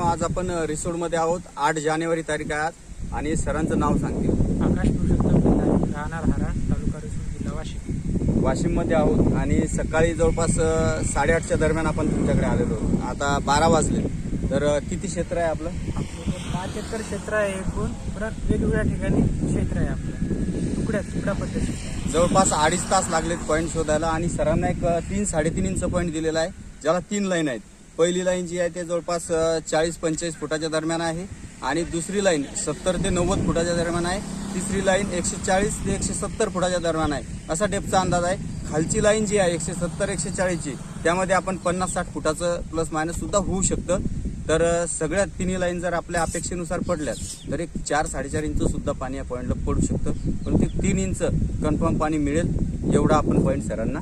आज आपण रिसोडमध्ये आहोत. आठ जानेवारी तारीख आहे आणि सरांचं नाव सांगतील आकाश पुरुषोत्तम राहणार हारा तालुका रिसोड जिल्हा वाशिम. वाशिममध्ये आहोत आणि सकाळी जवळपास अ, साडेआठच्या दरम्यान आपण तुमच्याकडे आलेलो आहोत. आता बारा वाजले. तर अ, किती क्षेत्र आहे आपलं? पाच एकर क्षेत्र आहे एकूण. परत वेगवेगळ्या ठिकाणी क्षेत्र आहे आपलं. तुकड्या तुकडा पद्धती जवळपास अडीच तास लागलेत पॉईंट शोधायला आणि सरांना एक अ, तीन साडेतीन इंच पॉईंट दिलेला आहे ज्याला तीन लाईन आहेत. पहिली लाईन जी आहे ते जवळपास चाळीस पंचेचाळीस फुटाच्या दरम्यान आहे. आणि दुसरी लाईन सत्तर ते नव्वद फुटाच्या दरम्यान आहे. तिसरी लाईन एकशे चाळीस ते एकशे सत्तर फुटाच्या दरम्यान आहे. असा डेपचा अंदाज आहे. खालची लाईन जी आहे एकशे सत्तर एकशे चाळीसची त्यामध्ये आपण पन्नास साठ फुटाचं प्लस मायनस सुद्धा होऊ शकतं. तर सगळ्या तिन्ही लाईन जर आपल्या अपेक्षेनुसार पडल्यात तर एक चार साडेचार इंच सुद्धा पाणी या पॉईंटला पडू शकतं. पण ते तीन इंच कन्फर्म पाणी मिळेल एवढा आपण पॉईंट सरांना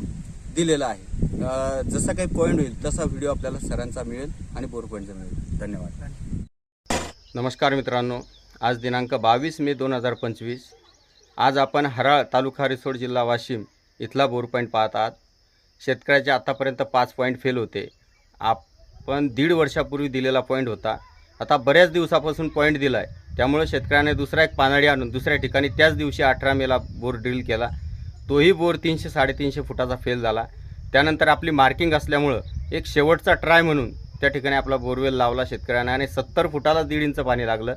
दिलेला आहे. जसा काही पॉईंट होईल तसा व्हिडिओ आपल्याला सरांचा मिळेल आणि बोर पॉईंटचा मिळेल. धन्यवाद. नमस्कार मित्रांनो आज दिनांक बावीस मे दोन हजार पंचवीस. आज आपण हराळ तालुका रिसोड जिल्हा वाशिम इथला बोर पॉईंट पाहत आहात. शेतकऱ्याचे आतापर्यंत पाच पॉईंट फेल होते. आपण दीड वर्षापूर्वी दिलेला पॉईंट होता. आता बऱ्याच दिवसापासून पॉईंट दिला आहे त्यामुळे शेतकऱ्याने दुसरा एक पानाडी आणून दुसऱ्या ठिकाणी त्याच दिवशी अठरा मेला बोर ड्रिल केला. तोही बोर तीनशे साडेतीनशे फुटाचा फेल झाला. त्यानंतर आपली मार्किंग असल्यामुळं एक शेवटचा ट्राय म्हणून त्या ठिकाणी आपला बोरवेल लावला शेतकऱ्यांना आणि सत्तर फुटाला दीड इंच पाणी लागलं.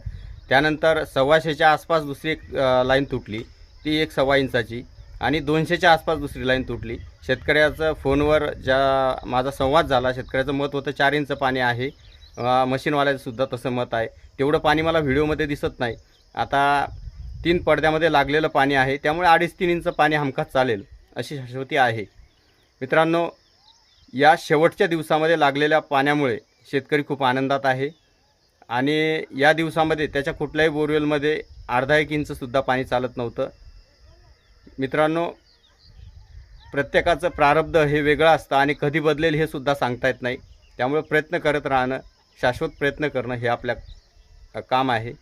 त्यानंतर सव्वाशेच्या आसपास दुसरी एक लाईन तुटली. ती एक सव्वा इंचाची आणि दोनशेच्या आसपास दुसरी लाईन तुटली. शेतकऱ्याचं फोनवर ज्या माझा संवाद झाला शेतकऱ्याचं मत होतं चार इंच पाणी आहे. मशीनवाल्याचंसुद्धा तसं मत आहे. तेवढं पाणी मला व्हिडिओमध्ये दिसत नाही. आता तीन पडद्यामध्ये लागलेलं पाणी आहे. त्यामुळे अडीच तीन इंच पाणी हमखास चालेल अशी शाश्वती आहे. मित्रांनो या शेवटच्या दिवसामध्ये लागलेल्या पाण्यामुळे शेतकरी खूप आनंदात आहे. आणि या दिवसामध्ये त्याच्या कुठल्याही बोरवेलमध्ये अर्धा एक इंचसुद्धा पाणी चालत नव्हतं. मित्रांनो प्रत्येकाचं प्रारब्ध हे वेगळं असतं आणि कधी बदलेल हे सुद्धा सांगता येत नाही. त्यामुळे प्रयत्न करत राहणं शाश्वत प्रयत्न करणं हे आपल्या काम आहे.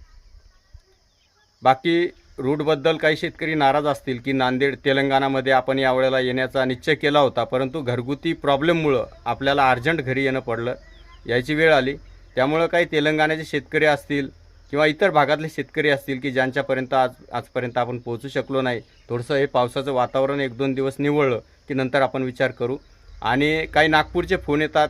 बाकी रूटबद्दल काही शेतकरी नाराज असतील की नांदेड तेलंगणामध्ये आपण यावेळेला येण्याचा निश्चय केला होता परंतु घरगुती प्रॉब्लेममुळं आपल्याला अर्जंट घरी येणं पडलं. याची वेळ आली. त्यामुळं काही तेलंगणाचे शेतकरी असतील किंवा इतर भागातले शेतकरी असतील की ज्यांच्यापर्यंत आज आजपर्यंत आपण पोहोचू शकलो नाही थोडंसं हे पावसाचं वातावरण एक दोन दिवस निवळलं की नंतर आपण विचार करू. आणि काही नागपूरचे फोन येतात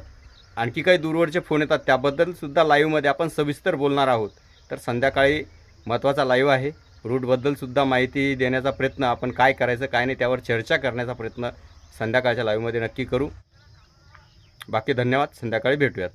आणखी काही दूरवरचे फोन येतात त्याबद्दलसुद्धा लाईव्हमध्ये आपण सविस्तर बोलणार आहोत. तर संध्याकाळी महत्त्वाचा लाईव्ह आहे. रूटबद्दल सुद्धा माहिती देण्याचा प्रयत्न आपण काय करायचं काय नाही त्यावर चर्चा करण्याचा प्रयत्न संध्याकाळच्या लाईव्हमध्ये नक्की करू. बाकी धन्यवाद संध्याकाळी भेटूयात.